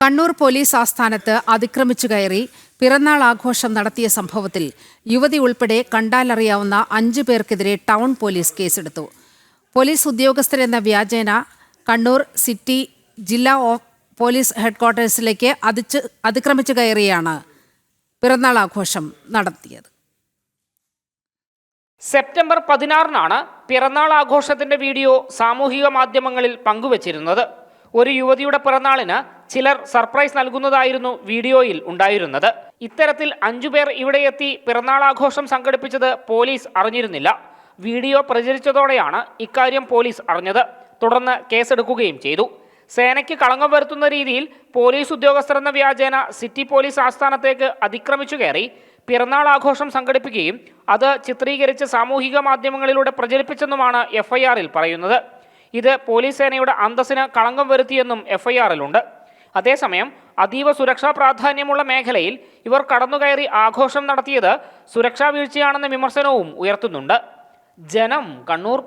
Kannur police ആസ്ഥാനത്ത് അതിക്രമിച്ചു കയറി പിറന്നാൾ ആഘോഷം നടത്തിയ സംഭവത്തിൽ യുവതി ഉൾപ്പെടെ കണ്ടാലറിയാവുന്ന അഞ്ചു പേർക്കെതിരെ ടൗൺ പോലീസ് കേസെടുത്തു. പോലീസ് ഉദ്യോഗസ്ഥരെന്ന വ്യാജേന കണ്ണൂർ സിറ്റി ജില്ലാ പോലീസ് ഹെഡ്ക്വാർട്ടേഴ്സിലേക്ക് അതിച്ച് അതിക്രമിച്ചു കയറിയാണ് പിറന്നാൾ ആഘോഷം നടത്തിയത്. സെപ്റ്റംബർ പതിനാറിനാണ് പിറന്നാൾ ആഘോഷത്തിന്റെ വീഡിയോ സാമൂഹിക മാധ്യമങ്ങളിൽ പങ്കുവച്ചിരുന്നത്. ഒരു യുവതിയുടെ പിറന്നാളിന് ചിലർ സർപ്രൈസ് നൽകുന്നതായിരുന്നു വീഡിയോയിൽ ഉണ്ടായിരുന്നത്. ഇത്തരത്തിൽ അഞ്ചുപേർ ഇവിടെ എത്തി പിറന്നാൾ ആഘോഷം സംഘടിപ്പിച്ചത് പോലീസ് അറിഞ്ഞിരുന്നില്ല. വീഡിയോ പ്രചരിച്ചതോടെയാണ് ഇക്കാര്യം പോലീസ് അറിഞ്ഞത്. തുടർന്ന് കേസെടുക്കുകയും ചെയ്തു. സേനയ്ക്ക് കളങ്കം വരുത്തുന്ന രീതിയിൽ പോലീസ് ഉദ്യോഗസ്ഥർ എന്ന വ്യാജേന സിറ്റി പോലീസ് ആസ്ഥാനത്തേക്ക് അതിക്രമിച്ചു കയറി. പിറന്നാൾ ആഘോഷം സംഘടിപ്പിക്കുകയും അത് ചിത്രീകരിച്ച് സാമൂഹിക മാധ്യമങ്ങളിലൂടെ പ്രചരിപ്പിച്ചെന്നുമാണ് എഫ്ഐആറിൽ പറയുന്നത്. ഇത് പോലീസ് സേനയുടെ അന്തസ്സിന് കളങ്കം വരുത്തിയെന്നും എഫ്ഐആറിലുണ്ട്. അതേസമയം അതീവ സുരക്ഷാ പ്രാധാന്യമുള്ള മേഖലയിൽ ഇവർ കടന്നുകയറി ആഘോഷം നടത്തിയത് സുരക്ഷാ വീഴ്ചയാണെന്ന വിമർശനവും ഉയർത്തുന്നുണ്ട്. ജനം കണ്ണൂർ